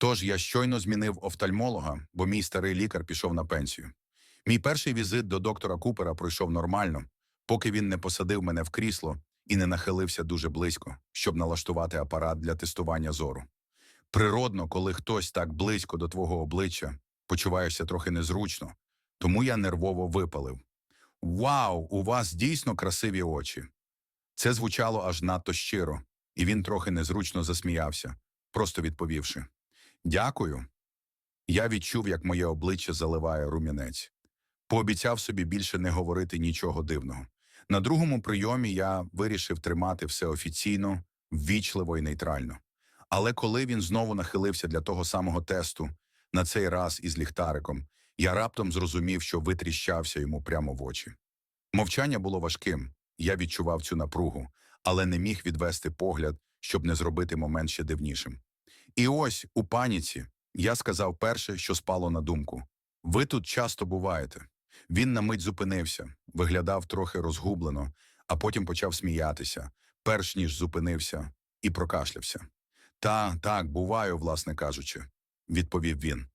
Тож я щойно змінив офтальмолога, бо мій старий лікар пішов на пенсію. Мій перший візит до доктора Купера пройшов нормально, поки він не посадив мене в крісло і не нахилився дуже близько, щоб налаштувати апарат для тестування зору. Природно, коли хтось так близько до твого обличчя, почуваєшся трохи незручно, тому я нервово випалив. Вау, у вас дійсно красиві очі. Це звучало аж надто щиро, і він трохи незручно засміявся, просто відповівши: Дякую. Я відчув, як моє обличчя заливає рум'янець. Пообіцяв собі більше не говорити нічого дивного. На другому прийомі я вирішив тримати все офіційно, ввічливо і нейтрально. Але коли він знову нахилився для того самого тесту, на цей раз із ліхтариком, я раптом зрозумів, що витріщався йому прямо в очі. Мовчання було важким, я відчував цю напругу, але не міг відвести погляд, щоб не зробити момент ще дивнішим. І ось, у паніці, я сказав перше, що спало на думку. Ви тут часто буваєте. Він на мить зупинився, виглядав трохи розгублено, а потім почав сміятися, перш ніж зупинився, і прокашлявся. Та, так, буваю, власне кажучи, відповів він.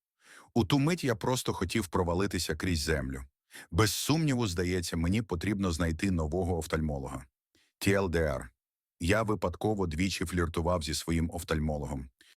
У ту мить я просто хотів провалитися крізь землю. Без сумніву, здається, мені потрібно знайти нового офтальмолога. TLDR. Я випадково двічі фліртував зі своїм офтальмологом.